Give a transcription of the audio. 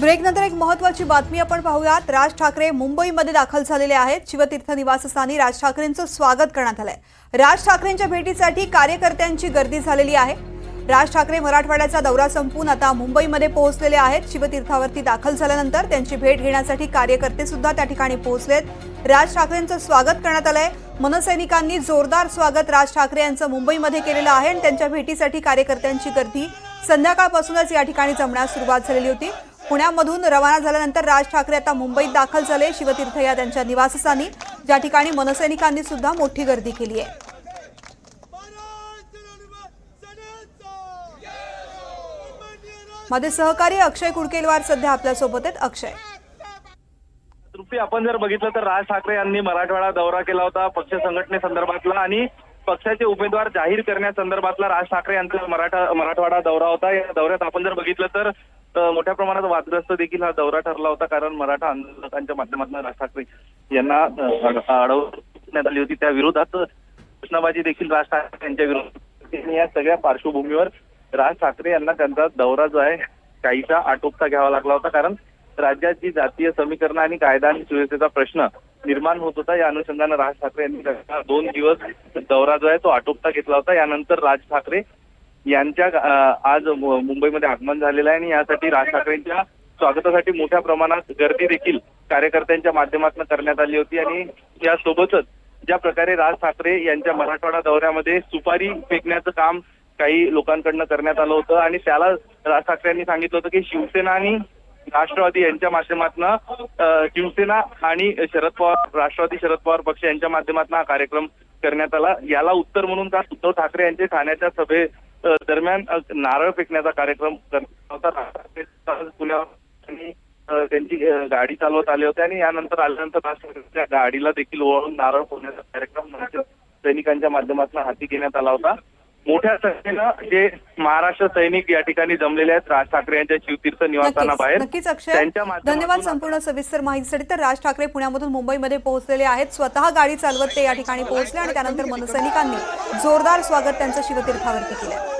ब्रेकनंतर एक महत्वाची बातमी आपण पाहूयात. राज ठाकरे मुंबईमध्ये दाखल झालेले आहेत. शिवतीर्थ निवासस्थानी राज ठाकरेंचं स्वागत करण्यात आलंय. राज ठाकरेंच्या भेटीसाठी कार्यकर्त्यांची गर्दी झालेली आहे. राज ठाकरे मराठवाड्याचा दौरा संपून आता मुंबईमध्ये पोहोचलेले आहेत. शिवतीर्थावरती दाखल झाल्यानंतर त्यांची भेट घेण्यासाठी कार्यकर्ते सुद्धा त्या ठिकाणी पोहोचलेत राज ठाकरेंचं स्वागत करण्यात आलंय. मनसैनिकांनी जोरदार स्वागत राज ठाकरे यांचं मुंबईमध्ये केलेलं आहे आणि त्यांच्या भेटीसाठी कार्यकर्त्यांची गर्दी संध्याकाळपासूनच या ठिकाणी जमण्यास सुरुवात झालेली होती. पुण्यामधून रवाना झाल्यानंतर राज ठाकरे आता मुंबईत दाखल झाले. शिवतीर्थ या त्यांच्या निवासस्थानी. ज्या ठिकाणी मनसैनिकांनी सुद्धा मोठी गर्दी केली आहे. माझे सहकारी अक्षय कुडकेलवार सध्या आपल्यासोबत आहेत. अक्षय. तृप्ती आपण जर बघितलं तर राज ठाकरे यांनी मराठवाडा दौरा केला होता पक्ष संघटनेसंदर्भातला आणि पक्षाचे उमेदवार जाहीर करण्यासंदर्भातला राज ठाकरे यांचा मराठा मराठवाडा दौरा होता. या दौऱ्यात आपण जर बघितलं तर मोठ्या प्रमाणात वादग्रस्त देखील हा दौरा ठरला होता कारण मराठा आंदोलकांच्या माध्यमातून राज ठाकरे यांना अडवण्यात आली होती. त्या विरोधात घोषणाबाजी देखील राज ठाकरे यांच्या विरोधात या सगळ्या पार्श्वभूमीवर राज ठाकरे यांना त्यांचा दौरा जो आहे काहीसा आटोपता घ्यावा लागला होता. कारण राज्यात जी जातीय समीकरण आणि कायदा आणि सुव्यवस्थेचा प्रश्न निर्माण होत होता या अनुषंगानं राज ठाकरे यांनी त्यांचा दोन दिवस दौरा जो आहे तो आटोपता घेतला होता. यानंतर राज ठाकरे यांच्या आज मुंबईमध्ये आगमन झालेलं आहे आणि यासाठी राज ठाकरेंच्या स्वागतासाठी मोठ्या प्रमाणात गर्दी देखील कार्यकर्त्यांच्या माध्यमातून करण्यात आली होती आणि यासोबतच ज्या प्रकारे राज ठाकरे यांच्या मराठवाडा दौऱ्यामध्ये सुपारी फेकण्याचं काम काही लोकांकडनं करण्यात आलं होतं आणि त्याला राज ठाकरे यांनी सांगितलं होतं की शिवसेना आणि राष्ट्रवादी यांच्या माध्यमातून शिवसेना आणि शरद पवार राष्ट्रवादी शरद पवार पक्ष यांच्या माध्यमातून हा कार्यक्रम करण्यात आला. याला उत्तर म्हणून का उद्धव ठाकरे यांचे ठाण्याच्या सभे दरम्यान नारळ फेकण्याचा कार्यक्रम करण्यात होता. पुण्यावर त्यांची गाडी चालवत आले होते आणि यानंतर आल्यानंतर राज गाडीला देखील ओवाळून नारळ फोडण्याचा कार्यक्रम सैनिकांच्या माध्यमातून हाती घेण्यात आला होता. मोठ्या संख्येनं जे महाराष्ट्र सैनिक या ठिकाणी जमलेले आहेत राज ठाकरे यांच्या शिवतीर्थ निवासानाबाहेर नक्कीच अक्षय. धन्यवाद संपूर्ण सविस्तर माहितीसाठी. तर राज ठाकरे पुण्यामधून मुंबईमध्ये पोहोचलेले आहेत. स्वतः गाडी चालवत ते या ठिकाणी पोहोचले आणि त्यानंतर मनसैनिकांनी जोरदार स्वागत त्यांचं शिवतीर्थावरती केलं